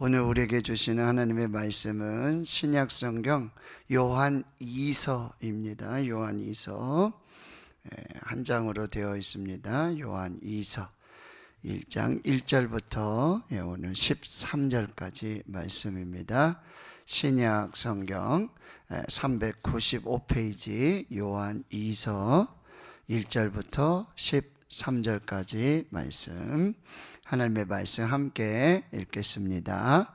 오늘 우리에게 주시는 하나님의 말씀은 신약 성경 요한 2서입니다. 요한 2서 한 장으로 되어 있습니다. 요한 2서 1장 1절부터 예, 오늘 13절까지 말씀입니다. 신약 성경 395페이지 요한 2서 1절부터 13절까지 말씀 하나님의 말씀 함께 읽겠습니다.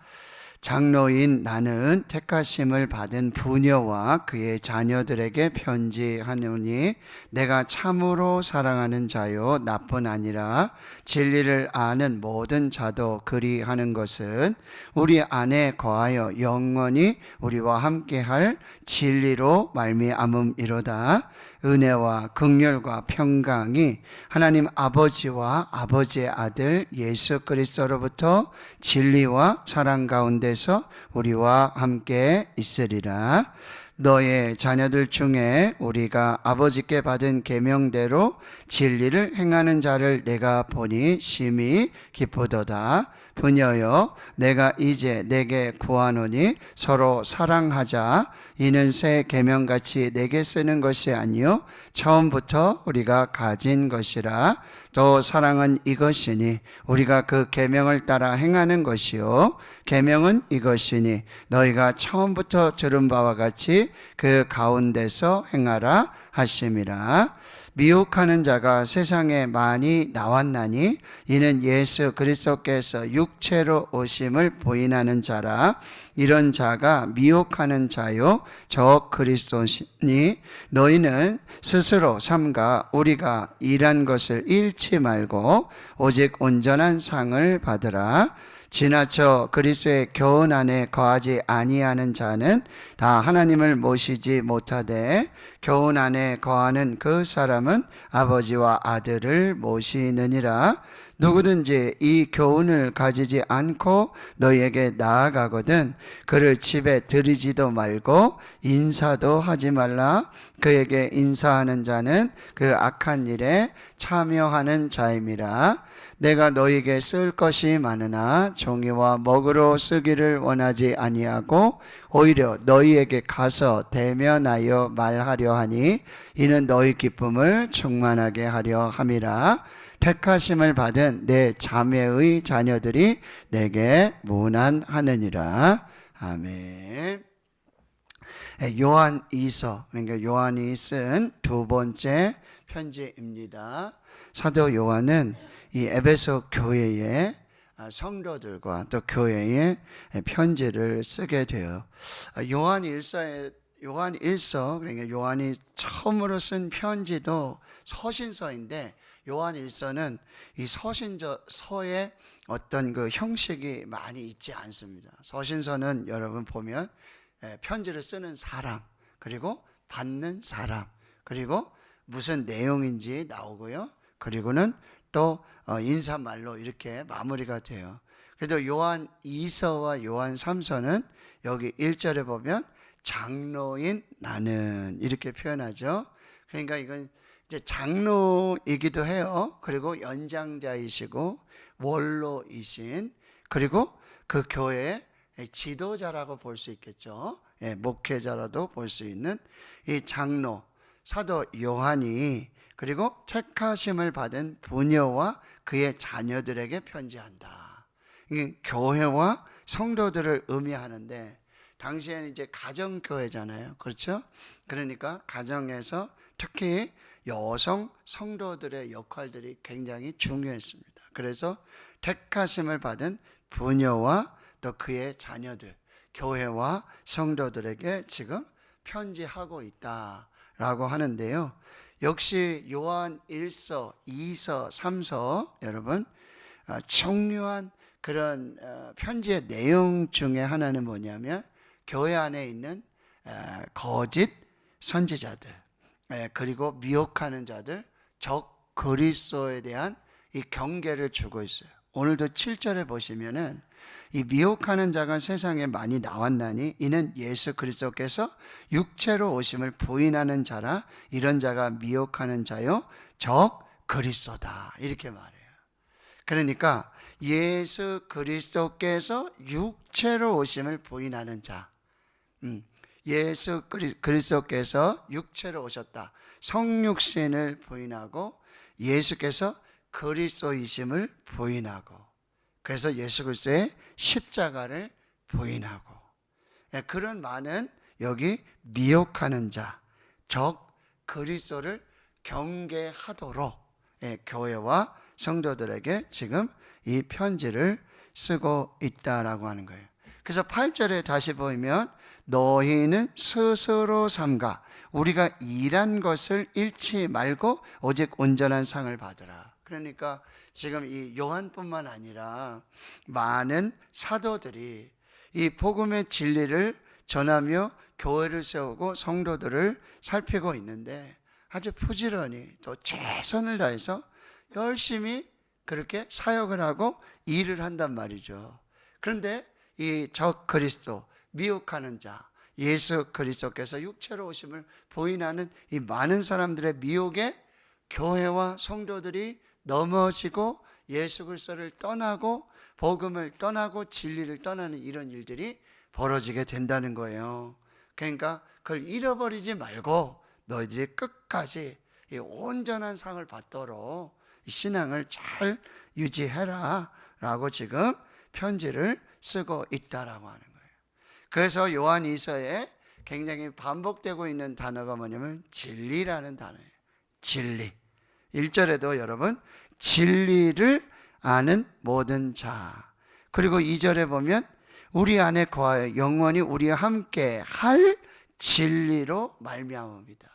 장로인 나는 택하심을 받은 부녀와 그의 자녀들에게 편지하노니 내가 참으로 사랑하는 자요 나뿐 아니라 진리를 아는 모든 자도 그리하는 것은 우리 안에 거하여 영원히 우리와 함께할 진리로 말미암음이로다. 은혜와 극렬과 평강이 하나님 아버지와 아버지의 아들 예수 그리스도로부터 진리와 사랑 가운데 서 우리와 함께 있으리라. 너의 자녀들 중에 우리가 아버지께 받은 계명대로 진리를 행하는 자를 내가 보니 심히 기쁘도다. 부녀여 내가 이제 내게 구하노니 서로 사랑하자 이는 새 계명같이 내게 쓰는 것이 아니요 처음부터 우리가 가진 것이라 또 사랑은 이것이니 우리가 그 계명을 따라 행하는 것이요. 계명은 이것이니 너희가 처음부터 들은 바와 같이 그 가운데서 행하라 하심이라 미혹하는 자가 세상에 많이 나왔나니 이는 예수 그리스도께서 육체로 오심을 보인하는 자라. 이런 자가 미혹하는 자요 저 그리스도니 너희는 스스로 삼가 우리가 일한 것을 잃지 말고 오직 온전한 상을 받으라 지나쳐 그리스도의 교훈 안에 거하지 아니하는 자는 다 하나님을 모시지 못하되 교훈 안에 거하는 그 사람은 아버지와 아들을 모시느니라 누구든지 이 교훈을 가지지 않고 너희에게 나아가거든 그를 집에 들이지도 말고 인사도 하지 말라. 그에게 인사하는 자는 그 악한 일에 참여하는 자임이라. 내가 너희에게 쓸 것이 많으나 종이와 먹으로 쓰기를 원하지 아니하고 오히려 너희에게 가서 대면하여 말하려 하니 이는 너희 기쁨을 충만하게 하려 함이라 택하심을 받은 내 자매의 자녀들이 내게 무난하느니라 아멘. 요한 2서 그러니까 요한이 쓴 두 번째 편지입니다. 사도 요한은 이 에베소 교회의 성도들과 또 교회에 편지를 쓰게 돼요. 요한 1서에 요한 1서 그러니까 요한이 처음으로 쓴 편지도 서신서인데 요한 1서는 이 서신서의 어떤 그 형식이 많이 있지 않습니다. 서신서는 여러분 보면 편지를 쓰는 사람 그리고 받는 사람 그리고 무슨 내용인지 나오고요. 그리고는 또 인사말로 이렇게 마무리가 돼요. 그래도 요한 2서와 요한 3서는 여기 1절에 보면 장로인 나는 이렇게 표현하죠. 그러니까 이건 이제 장로이기도 해요. 그리고 연장자이시고 원로이신 그리고 그 교회의 지도자라고 볼 수 있겠죠. 예, 목회자라도 볼 수 있는 이 장로 사도 요한이 그리고 택하심을 받은 부녀와 그의 자녀들에게 편지한다. 이게 교회와 성도들을 의미하는데 당시에는 이제 가정 교회잖아요. 그렇죠? 그러니까 가정에서 특히 여성 성도들의 역할들이 굉장히 중요했습니다. 그래서 택하심을 받은 부녀와 또 그의 자녀들, 교회와 성도들에게 지금 편지하고 있다라고 하는데요. 역시 요한 1서, 2서, 3서 여러분 중요한 그런 어, 편지의 내용 중에 하나는 뭐냐면 교회 안에 있는 거짓 선지자들 그리고 미혹하는 자들 적 그리스도에 대한 이 경계를 주고 있어요. 오늘도 7절에 보시면은 이 미혹하는 자가 세상에 많이 나왔나니 이는 예수 그리스도께서 육체로 오심을 부인하는 자라 이런 자가 미혹하는 자요 적 그리스도다 이렇게 말해요. 그러니까 예수 그리스도께서 육체로 오심을 부인하는 자. 음, 예수 그리- 그리스도께서 육체로 오셨다. 성육신을 부인하고 예수께서 그리스도이심을 부인하고 그래서 예수 그리스도의 십자가를 부인하고 예, 그런 많은 여기 미혹하는 자, 적 그리스도를 경계하도록 예, 교회와 성도들에게 지금 이 편지를 쓰고 있다라고 하는 거예요. 그래서 8절에 다시 보면 너희는 스스로 삼가 우리가 일한 것을 잃지 말고 오직 온전한 상을 받으라. 그러니까 지금 이 요한뿐만 아니라 많은 사도들이 이 복음의 진리를 전하며 교회를 세우고 성도들을 살피고 있는데 아주 부지런히 또 최선을 다해서 열심히 그렇게 사역을 하고 일을 한단 말이죠. 그런데 이적 그리스도 미혹하는 자 예수 그리스도께서 육체로 오심을 부인하는 이 많은 사람들의 미혹에 교회와 성도들이 넘어지고 예수 그리스도를 떠나고 복음을 떠나고 진리를 떠나는 이런 일들이 벌어지게 된다는 거예요. 그러니까 그걸 잃어버리지 말고 너희들이 끝까지 이 온전한 상을 받도록 이 신앙을 잘 유지해라 라고 지금 편지를 쓰고 있다라고 하는 거예요. 그래서 요한 이서에 굉장히 반복되고 있는 단어가 뭐냐면 진리라는 단어예요. 진리. 1절에도 여러분 진리를 아는 모든 자. 그리고 2절에 보면 우리 안에 거하여 영원히 우리와 함께 할 진리로 말미암습니다.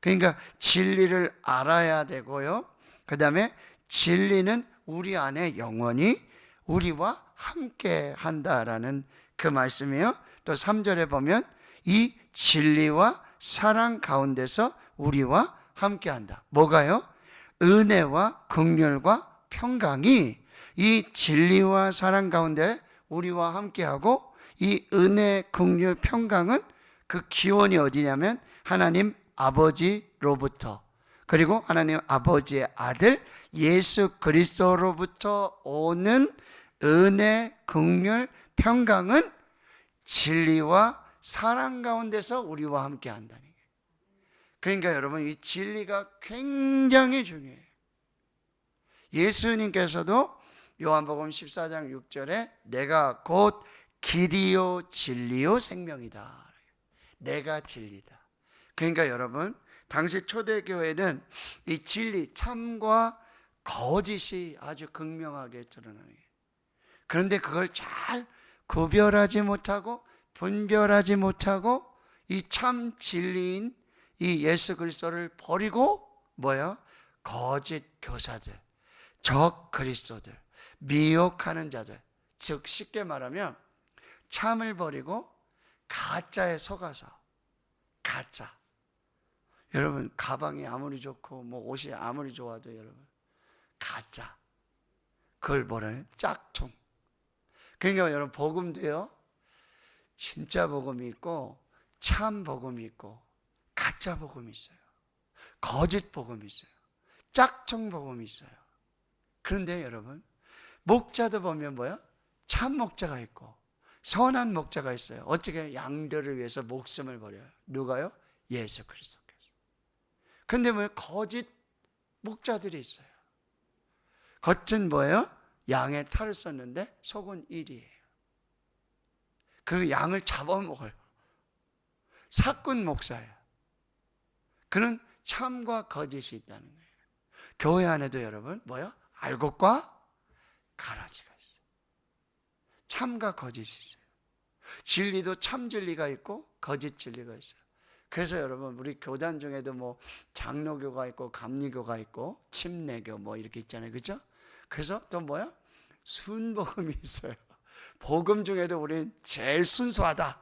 그러니까 진리를 알아야 되고요. 그다음에 진리는 우리 안에 영원히 우리와 함께 한다라는 그 말씀이에요. 또 3절에 보면 이 진리와 사랑 가운데서 우리와 함께 한다. 뭐가요? 은혜와 극렬과 평강이 이 진리와 사랑 가운데 우리와 함께하고 이 은혜, 극렬, 평강은 그 기원이 어디냐면 하나님 아버지로부터 그리고 하나님 아버지의 아들 예수 그리스도로부터 오는 은혜, 극렬, 평강은 진리와 사랑 가운데서 우리와 함께 한다는 거예요. 그러니까 여러분 이 진리가 굉장히 중요해요. 예수님께서도 요한복음 14장 6절에 내가 곧 길이요 진리요 생명이다. 내가 진리다. 그러니까 여러분 당시 초대교회는 이 진리 참과 거짓이 아주 극명하게 드러나는 거예요. 그런데 그걸 잘 구별하지 못하고 분별하지 못하고 이 참 진리인 이 예수 그리스도를 버리고 뭐야? 거짓 교사들, 적 그리스도들, 미혹하는 자들. 즉 쉽게 말하면 참을 버리고 가짜에 속아서 가짜. 여러분 가방이 아무리 좋고 뭐 옷이 아무리 좋아도 여러분 가짜. 그걸 뭐라요? 짝퉁. 그러니까 여러분 복음도요. 진짜 복음이 있고 참 복음이 있고 가짜 복음이 있어요. 거짓 복음이 있어요. 짝퉁 복음이 있어요. 그런데 여러분 목자도 보면 뭐야? 참 목자가 있고 선한 목자가 있어요. 어떻게 양들을 위해서 목숨을 버려요? 누가요? 예수 그리스도께서. 근데 뭐 거짓 목자들이 있어요. 겉은 뭐예요? 양의 탈을 썼는데 속은 일이에요. 그 양을 잡아먹어요. 사꾼 목사예요. 그는 참과 거짓이 있다는 거예요. 교회 안에도 여러분 뭐야? 알곡과 가라지가 있어요. 참과 거짓이 있어요. 진리도 참 진리가 있고 거짓 진리가 있어요. 그래서 여러분 우리 교단 중에도 뭐 장로교가 있고 감리교가 있고 침례교 뭐 이렇게 있잖아요. 그죠? 그래서 또 뭐야? 순복음이 있어요. 복음 중에도 우리 제일 순수하다.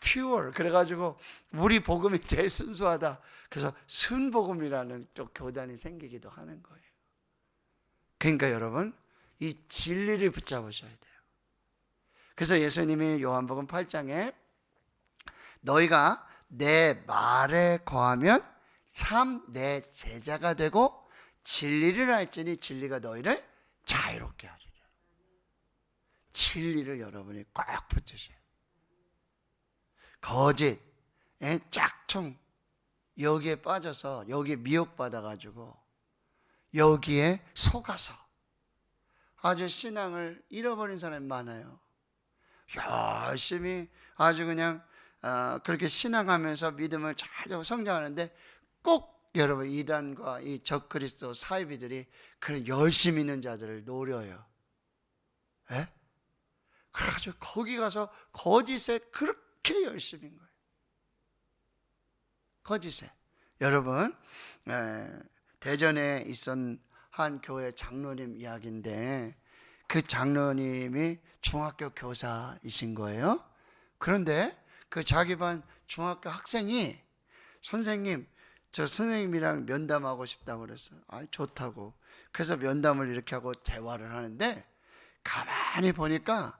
pure. 그래가지고 우리 복음이 제일 순수하다. 그래서 순복음이라는 또 교단이 생기기도 하는 거예요. 그러니까 여러분 이 진리를 붙잡으셔야 돼요. 그래서 예수님이 요한복음 8장에 너희가 내 말에 거하면 참 내 제자가 되고 진리를 알지니 진리가 너희를 자유롭게 하리라. 진리를 여러분이 꼭 붙으셔요. 거짓, 예, 짝퉁 여기에 빠져서 여기에 미혹받아 가지고 여기에 속아서 아주 신앙을 잃어버린 사람이 많아요. 열심히 아주 그냥 어, 그렇게 신앙하면서 믿음을 잘 성장하는데 꼭 여러분 이단과 이 적그리스도 사이비들이 그런 열심 있는 자들을 노려요. 예? 그래가지고 거기 가서 거짓에 그렇게 열심인 거예요. 거짓에. 여러분, 에, 대전에 있던 한 교회 장로님 이야기인데 그 장로님이 중학교 교사이신 거예요. 그런데 그 자기 반 중학교 학생이 선생님, 저 선생님이랑 면담하고 싶다고 그랬어요. 아, 좋다고. 그래서 면담을 이렇게 하고 대화를 하는데 가만히 보니까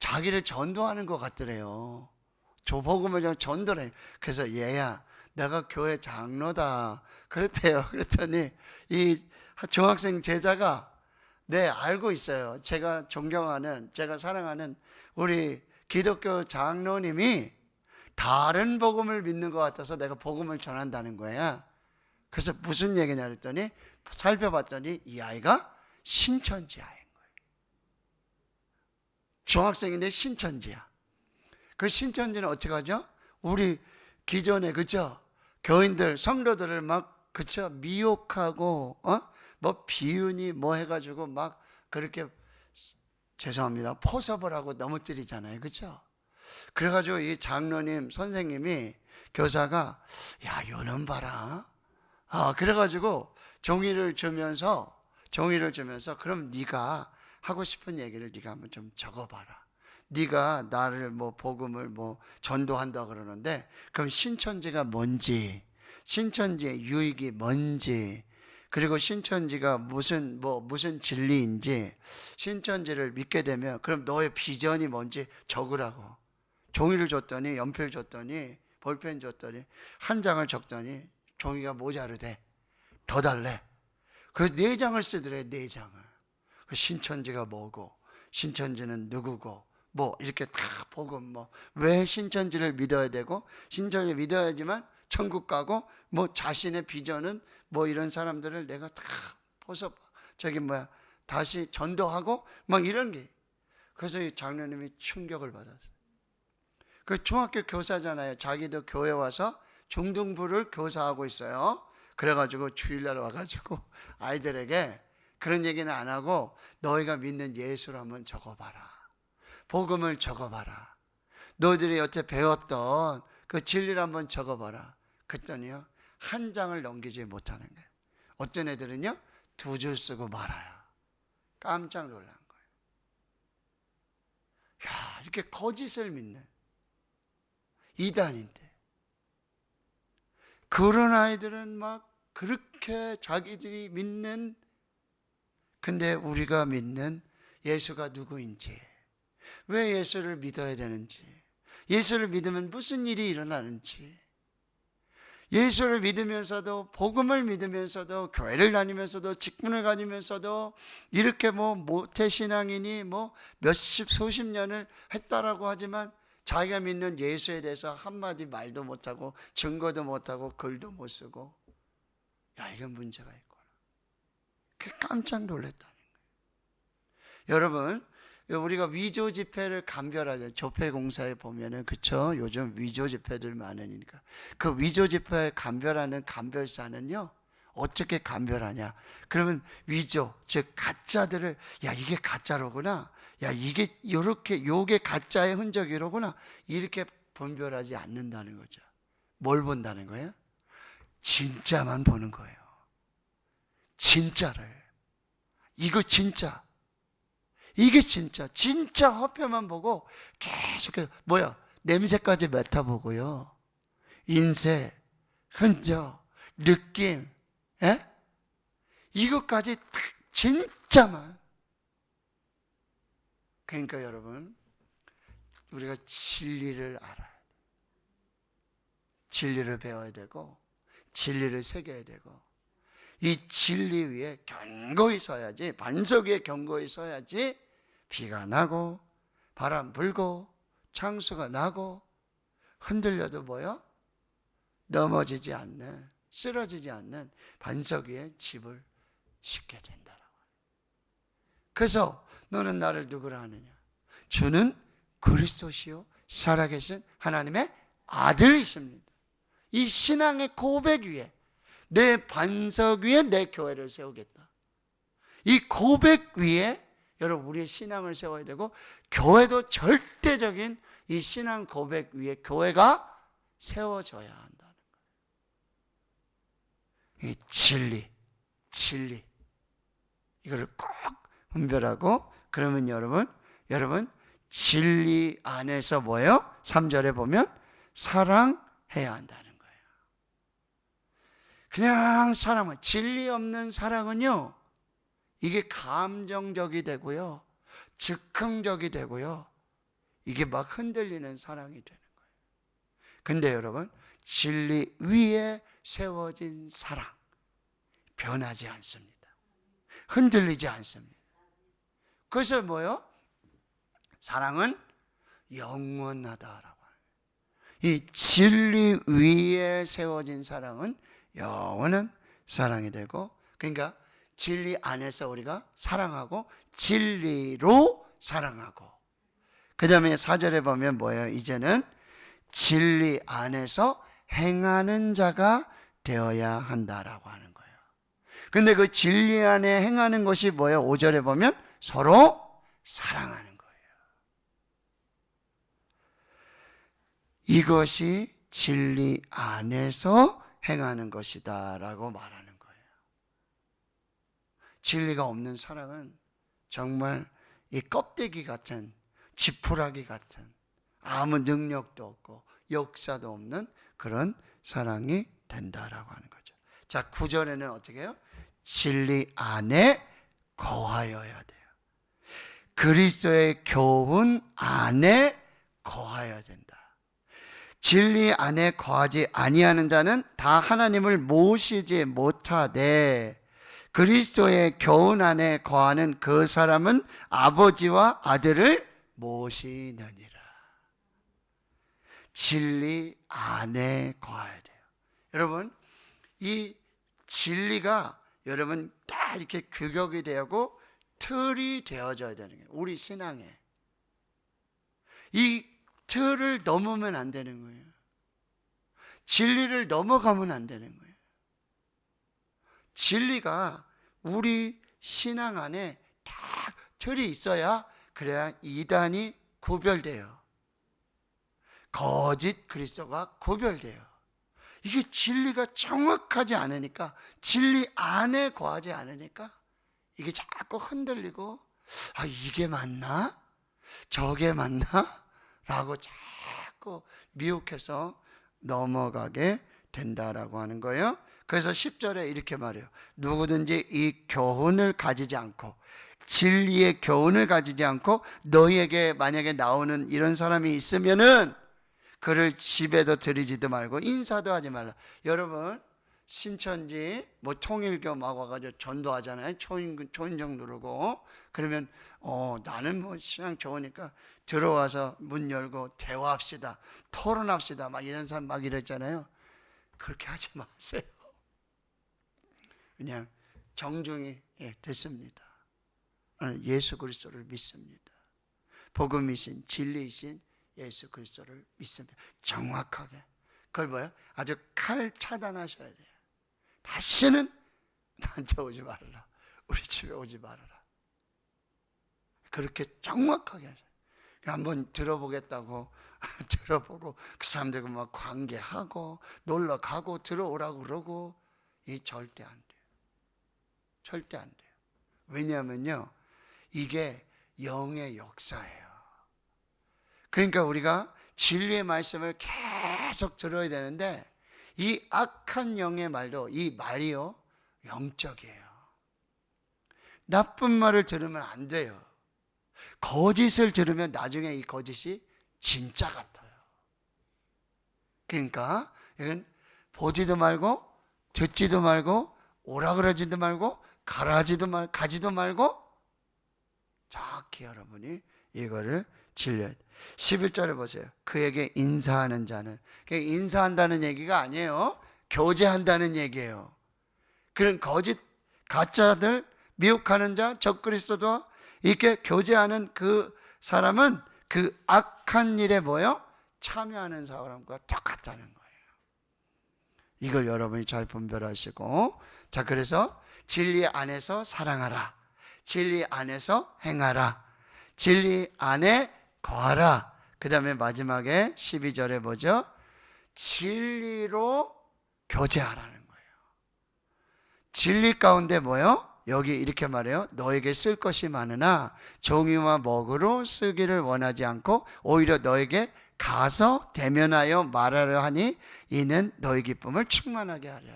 자기를 전도하는 것 같더래요. 조복음을 좀 전도해. 그래서 얘야, 내가 교회 장로다. 그랬대요. 그랬더니 이 중학생 제자가 네, 알고 있어요. 제가 존경하는, 제가 사랑하는 우리 기독교 장로님이 다른 복음을 믿는 것 같아서 내가 복음을 전한다는 거야. 그래서 무슨 얘기냐 그랬더니 살펴봤더니 이 아이가 신천지아인 거예요. 중학생인데 신천지야. 그 신천지는 어떻게 하죠? 우리 기존에 그죠? 교인들 성도들을 막 그쵸 미혹하고 어? 뭐 비윤이 뭐 해가지고 막 그렇게 죄송합니다 포섭을 하고 넘어뜨리잖아요 그죠? 그래가지고 이 장로님 선생님이 교사가 야 요놈 봐라. 아 그래가지고 종이를 주면서 종이를 주면서 그럼 네가 하고 싶은 얘기를 네가 한번 좀 적어봐라. 네가 나를 뭐 복음을 뭐 전도한다 그러는데 그럼 신천지가 뭔지 신천지의 유익이 뭔지 그리고 신천지가 무슨 뭐 무슨 진리인지 신천지를 믿게 되면 그럼 너의 비전이 뭔지 적으라고 종이를 줬더니 연필 줬더니 볼펜 줬더니 한 장을 적더니 종이가 모자르대. 더 달래. 그래서 네 장을 쓰더래 네 장을. 그 신천지가 뭐고 신천지는 누구고 뭐 이렇게 다 보고 뭐. 왜 신천지를 믿어야 되고 신천지 믿어야지만 천국 가고 뭐 자신의 비전은 뭐 이런 사람들을 내가 다 보서 저기 뭐야 다시 전도하고 막 이런 게. 그래서 이 장로님이 충격을 받았어요. 그 중학교 교사잖아요. 자기도 교회 와서 중등부를 교사하고 있어요. 그래가지고 주일날 와가지고 아이들에게 그런 얘기는 안 하고 너희가 믿는 예수를 한번 적어봐라. 복음을 적어봐라. 너희들이 여태 배웠던 그 진리를 한번 적어봐라. 그랬더니요, 한 장을 넘기지 못하는 거예요. 어떤 애들은요, 두 줄 쓰고 말아요. 깜짝 놀란 거예요. 야, 이렇게 거짓을 믿는 이단인데. 그런 아이들은 막 그렇게 자기들이 믿는, 근데 우리가 믿는 예수가 누구인지, 왜 예수를 믿어야 되는지, 예수를 믿으면 무슨 일이 일어나는지, 예수를 믿으면서도 복음을 믿으면서도 교회를 다니면서도 직분을 가지면서도 이렇게 뭐 모태 신앙이니 뭐 몇십 수십 년을 했다라고 하지만 자기가 믿는 예수에 대해서 한마디 말도 못하고 증거도 못하고 글도 못 쓰고 야 이건 문제가 있구나. 그 깜짝 놀랐다는 거예요. 여러분 우리가 위조 지폐를 감별하죠. 조폐 공사에 보면은 그쵸? 요즘 위조 지폐들 많으니까 그 위조 지폐 감별하는 감별사는요. 어떻게 감별하냐? 그러면 위조 즉 가짜들을 야 이게 가짜로구나. 야 이게 요렇게 요게 가짜의 흔적이로구나. 이렇게 분별하지 않는다는 거죠. 뭘 본다는 거예요? 진짜만 보는 거예요. 진짜를. 이거 진짜. 이게 진짜 진짜 화폐만 보고 계속해서 뭐야 냄새까지 맡아보고요 인쇄 흔적 느낌 에? 이것까지 다 진짜만 그러니까 여러분 우리가 진리를 알아야 돼 진리를 배워야 되고 진리를 새겨야 되고 이 진리 위에 견고히 서야지 반석 위에 견고히 서야지 비가 나고 바람 불고 창수가 나고 흔들려도 뭐요? 넘어지지 않는 쓰러지지 않는 반석 위에 집을 짓게 된다라고. 그래서 너는 나를 누구라 하느냐? 주는 그리스도시요 살아계신 하나님의 아들이십니다. 이 신앙의 고백 위에 내 반석 위에 내 교회를 세우겠다. 이 고백 위에 여러분 우리의 신앙을 세워야 되고 교회도 절대적인 이 신앙 고백 위에 교회가 세워져야 거예요. 이 진리, 진리 이거를 꼭 분별하고 그러면 여러분 여러분 진리 안에서 뭐예요? 3절에 보면 사랑해야 한다는 거예요. 그냥 사랑은 진리 없는 사랑은요. 이게 감정적이 되고요. 즉흥적이 되고요. 이게 막 흔들리는 사랑이 되는 거예요. 근데 여러분, 진리 위에 세워진 사랑 변하지 않습니다. 흔들리지 않습니다. 그래서 뭐요? 사랑은 영원하다라고. 이 진리 위에 세워진 사랑은 영원한 사랑이 되고, 그러니까 진리 안에서 우리가 사랑하고 진리로 사랑하고, 그 다음에 사절에 보면 뭐예요? 이제는 진리 안에서 행하는 자가 되어야 한다라고 하는 거예요. 근데 그 진리 안에 행하는 것이 뭐예요? 5절에 보면 서로 사랑하는 거예요. 이것이 진리 안에서 행하는 것이다라고 말하는 거예요. 진리가 없는 사랑은 정말 이 껍데기 같은 지푸라기 같은 아무 능력도 없고 역사도 없는 그런 사랑이 된다라고 하는 거죠. 자, 9절에는 어떻게 해요? 진리 안에 거하여야 돼요. 그리스도의 교훈 안에 거하여야 된다. 진리 안에 거하지 아니하는 자는 다 하나님을 모시지 못하되 그리스도의 교훈 안에 거하는 그 사람은 아버지와 아들을 모시느니라. 진리 안에 거해야 돼요. 여러분, 이 진리가 여러분 다 이렇게 규격이 되고 틀이 되어져야 되는 거예요. 우리 신앙에. 이 틀을 넘으면 안 되는 거예요. 진리를 넘어가면 안 되는 거예요. 진리가 우리 신앙 안에 다 틀이 있어야 그래야 이단이 구별돼요. 거짓 그리스도가 구별돼요. 이게 진리가 정확하지 않으니까 진리 안에 거하지 않으니까 이게 자꾸 흔들리고 아 이게 맞나? 저게 맞나? 라고 자꾸 미혹해서 넘어가게 된다라고 하는 거예요. 그래서 10절에 이렇게 말해요. 누구든지 이 교훈을 가지지 않고 진리의 교훈을 가지지 않고 너희에게 만약에 나오는 이런 사람이 있으면은 그를 집에도 들이지도 말고 인사도 하지 말라. 여러분 신천지 뭐 통일교 막 와가지고 전도하잖아요. 초인 초인종 누르고 그러면 어 나는 뭐 신앙 좋으니까 들어와서 문 열고 대화합시다, 토론합시다 막 이런 사람 막 이랬잖아요. 그렇게 하지 마세요. 그냥 정중히 예, 됐습니다. 예수 그리스도를 믿습니다. 복음이신 진리이신 예수 그리스도를 믿습니다. 정확하게. 그걸 뭐야? 아주 칼 차단하셔야 돼요. 다시는 나한테 오지 말아라. 우리 집에 오지 말아라. 그렇게 정확하게 돼요. 한번 들어보겠다고 들어보고 그 사람들과 막 관계하고 놀러 가고 들어오라고 그러고 이 절대 안 돼요. 절대 안 돼요. 왜냐하면요. 이게 영의 역사예요. 그러니까 우리가 진리의 말씀을 계속 들어야 되는데 이 악한 영의 말도 이 말이요 영적이에요. 나쁜 말을 들으면 안 돼요. 거짓을 들으면 나중에 이 거짓이 진짜 같아요. 그러니까 이건 보지도 말고 듣지도 말고 오라 그러지도 말고 가라지도 말 가지도 말고 정확히 여러분이 이거를 돼. 11절에 보세요. 그에게 인사하는 자는 그 인사한다는 얘기가 아니에요. 교제한다는 얘기예요. 그런 거짓 가짜들 미혹하는 자 적그리스도와 이렇게 교제하는 그 사람은 그 악한 일에 뭐요? 참여하는 사람과 똑같다는 거예요. 이걸 여러분이 잘 분별하시고 자 그래서 진리 안에서 사랑하라. 진리 안에서 행하라. 진리 안에 거하라. 그 다음에 마지막에 12절에 뭐죠? 진리로 교제하라는 거예요. 진리 가운데 뭐요? 여기 이렇게 말해요. 너에게 쓸 것이 많으나 종이와 먹으로 쓰기를 원하지 않고 오히려 너에게 가서 대면하여 말하려 하니 이는 너의 기쁨을 충만하게 하리라.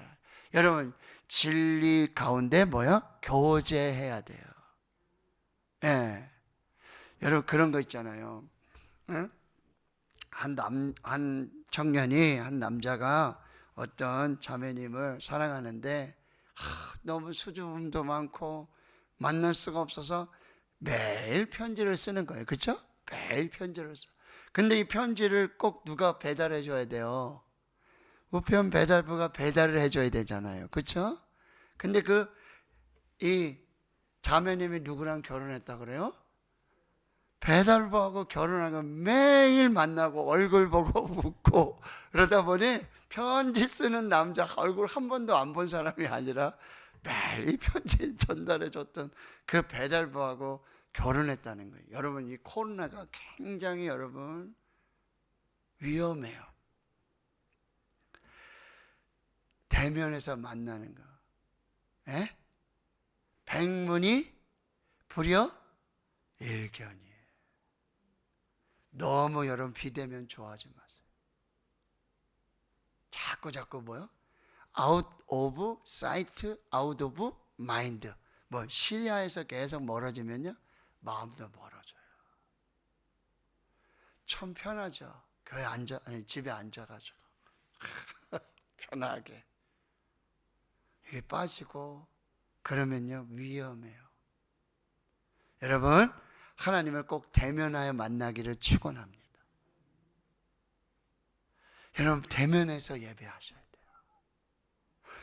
여러분 진리 가운데 뭐야? 교제해야 돼요. 예. 여러분 그런 거 있잖아요. 응? 한 남, 한 청년이 한 남자가 어떤 자매님을 사랑하는데 하, 너무 수줍음도 많고 만날 수가 없어서 매일 편지를 쓰는 거예요. 그렇죠? 매일 편지를 써. 근데 이 편지를 꼭 누가 배달해 줘야 돼요. 우편 배달부가 배달을 해 줘야 되잖아요. 그렇죠? 근데 그 이 자매님이 누구랑 결혼했다 그래요? 배달부하고 결혼하고 매일 만나고 얼굴 보고 웃고 그러다 보니 편지 쓰는 남자 얼굴 한 번도 안 본 사람이 아니라 매일 이 편지 전달해 줬던 그 배달부하고 결혼했다는 거예요. 여러분 이 코로나가 굉장히 여러분 위험해요. 대면에서 만나는 거. 예? 백문이 불여 일견이에요. 너무 여러분 비대면 좋아하지 마세요. 자꾸 자꾸 뭐요? out of sight, out of mind. 뭐 시야에서 계속 멀어지면요 마음도 멀어져요. 참 편하죠. 교회 앉아 아니, 집에 앉아 가지고 편하게 이게 빠지고 그러면요 위험해요. 여러분 하나님을 꼭 대면하여 만나기를 축원합니다. 여러분 대면해서 예배하셔야 돼요.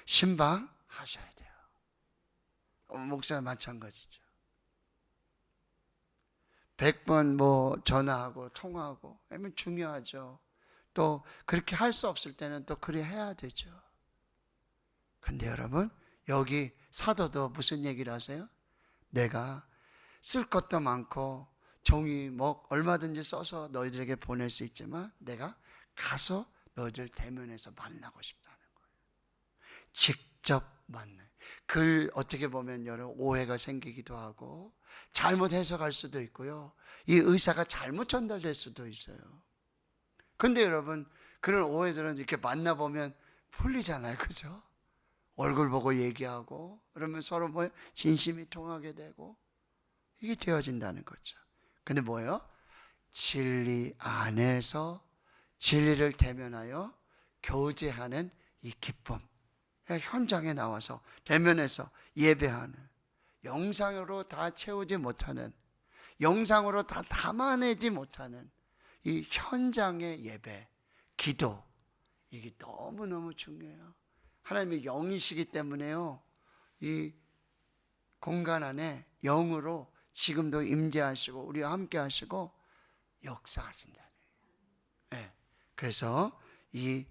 신방 하셔야 돼요. 어, 목사 마찬가지죠. 100번 뭐 전화하고 통화하고 하면 중요하죠. 또 그렇게 할 수 없을 때는 또 그래 해야 되죠. 근데 여러분 여기 사도도 무슨 얘기를 하세요? 내가 쓸 것도 많고 종이 뭐 얼마든지 써서 너희들에게 보낼 수 있지만 내가 가서 너희들 대면해서 만나고 싶다는 거예요. 직접 만나. 글 어떻게 보면 여러 오해가 생기기도 하고 잘못 해석할 수도 있고요. 이 의사가 잘못 전달될 수도 있어요. 근데 여러분 그런 오해들은 이렇게 만나 보면 풀리잖아요. 그죠? 얼굴 보고 얘기하고 그러면 서로 뭐 진심이 통하게 되고 이게 되어진다는 거죠. 근데 뭐예요? 진리 안에서 진리를 대면하여 교제하는 이 기쁨. 현장에 나와서 대면해서 예배하는 영상으로 다 채우지 못하는 영상으로 다 담아내지 못하는 이 현장의 예배, 기도 이게 너무너무 중요해요. 하나님의 영이시기 때문에요. 이 공간 안에 영으로 지금도 임재하시고 우리와 함께 하시고 역사하신다는 네. 그래서 이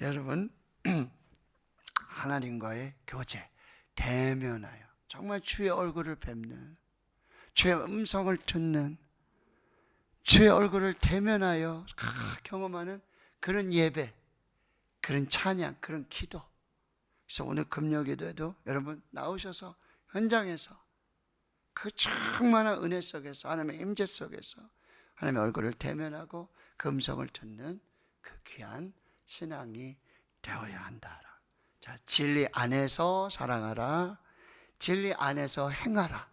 여러분 하나님과의 교제 대면하여 정말 주의 얼굴을 뵙는 주의 음성을 듣는 주의 얼굴을 대면하여 경험하는 그런 예배 그런 찬양 그런 기도 그래서 오늘 금요 기도에도 여러분 나오셔서 현장에서 그 충만한 은혜 속에서 하나님의 임재 속에서 하나님의 얼굴을 대면하고 금성을 듣는 그 귀한 신앙이 되어야 한다. 자, 진리 안에서 사랑하라. 진리 안에서 행하라.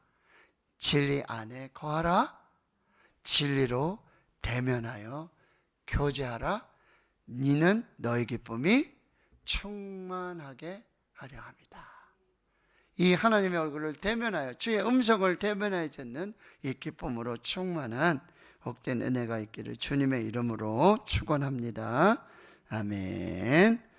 진리 안에 거하라. 진리로 대면하여 교제하라. 니는 너의 기쁨이 충만하게 하려 합니다. 이 하나님의 얼굴을 대면하여 주의 음성을 대면하여 듣는 이 기쁨으로 충만한 복된 은혜가 있기를 주님의 이름으로 축원합니다. 아멘.